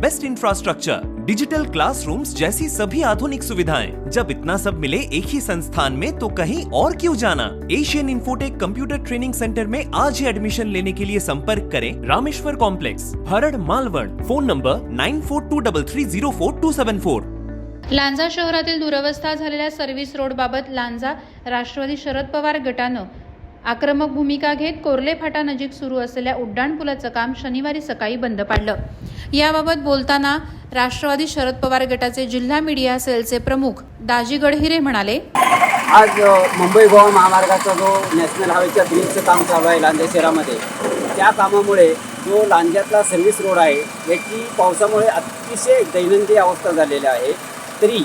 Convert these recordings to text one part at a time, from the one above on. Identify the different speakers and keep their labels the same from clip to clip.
Speaker 1: best infrastructure, digital classrooms जैसी सभी आधुनिक सुविधाएँ। जब इतना सब मिले एक ही संस्थान में तो कहीं और क्यों जाना? Asian Infotech computer training centre में आज ही एडमिशन लेने के लिए संपर्क करें Rameshwar complex Harad Malvan. Phone number nine four two double three zero four two seven four
Speaker 2: Lanja शहरातील दुरवस्था झालेल्या सर्व्हिस रोडबाबत लांजा राष्ट्रवादी शरद पवार गटानं आक्रमक भूमिका घेत कोरले फाटानजीक सुरू असलेल्या उड्डाणपुलाचं काम शनिवारी सकाळी बंद पाडलं. याबाबत बोलताना राष्ट्रवादी शरद पवार गटाचे जिल्हा मीडिया सेलचे प्रमुख दाजी गडहिरे म्हणाले
Speaker 3: आज मुंबई गोवा महामार्गाचा जो नॅशनल हायवेच्या ब्रिजचं काम चालू आहे लांजा शहरामध्ये त्या कामामुळे जो लांज्यातला सर्व्हिस रोड आहे याची पावसामुळे अतिशय दैनंदिन अवस्था झालेली आहे. तरी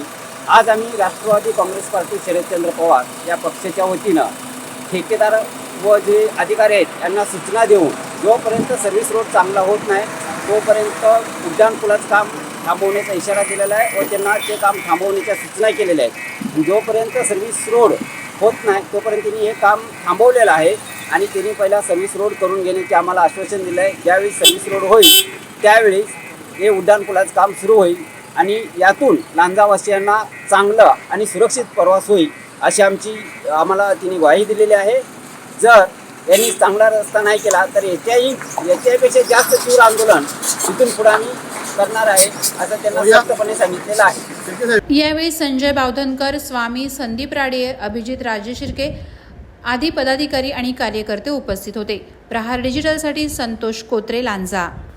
Speaker 3: आज आम्ही राष्ट्रवादी काँग्रेस पार्टी शरदचंद्र पवार या पक्षाच्या वतीनं ठेकेदार व जे अधिकारी आहेत यांना सूचना देऊन जोपर्यंत सर्व्हिस रोड चांगला होत नाही तोपर्यंत उड्डाणपुलाचं काम थांबवण्याचा इशारा दिलेला आहे व त्यांना ते काम थांबवण्याच्या सूचना केलेल्या आहेत. जोपर्यंत सर्व्हिस रोड होत नाही तोपर्यंत त्यांनी हे काम थांबवलेलं आहे आणि त्यांनी पहिला सर्व्हिस रोड करून घेण्याचे आम्हाला आश्वासन दिलं आहे ज्यावेळी सर्व्हिस रोड होईल त्यावेळी हे उड्डाणपुलाचं काम सुरू होईल आणि यातून लांजावासियांना चांगलं आणि सुरक्षित प्रवास होईल. अशी आमची आम्हाला तिने ग्वाही दिलेली आहे. जर यांनी चांगला रस्ता नाही केला तर याच्याही याच्यापेक्षा जास्त तीव्र आंदोलन तिथून पुढे आम्ही करणार आहे असं त्यांना स्पष्टपणे सांगितलेलं आहे.
Speaker 2: यावेळी संजय बावधनकर स्वामी संदीप राडे अभिजित राजे शिर्के आदी पदाधिकारी आणि कार्यकर्ते उपस्थित होते. प्रहार डिजिटलसाठी संतोष कोत्रे लांजा.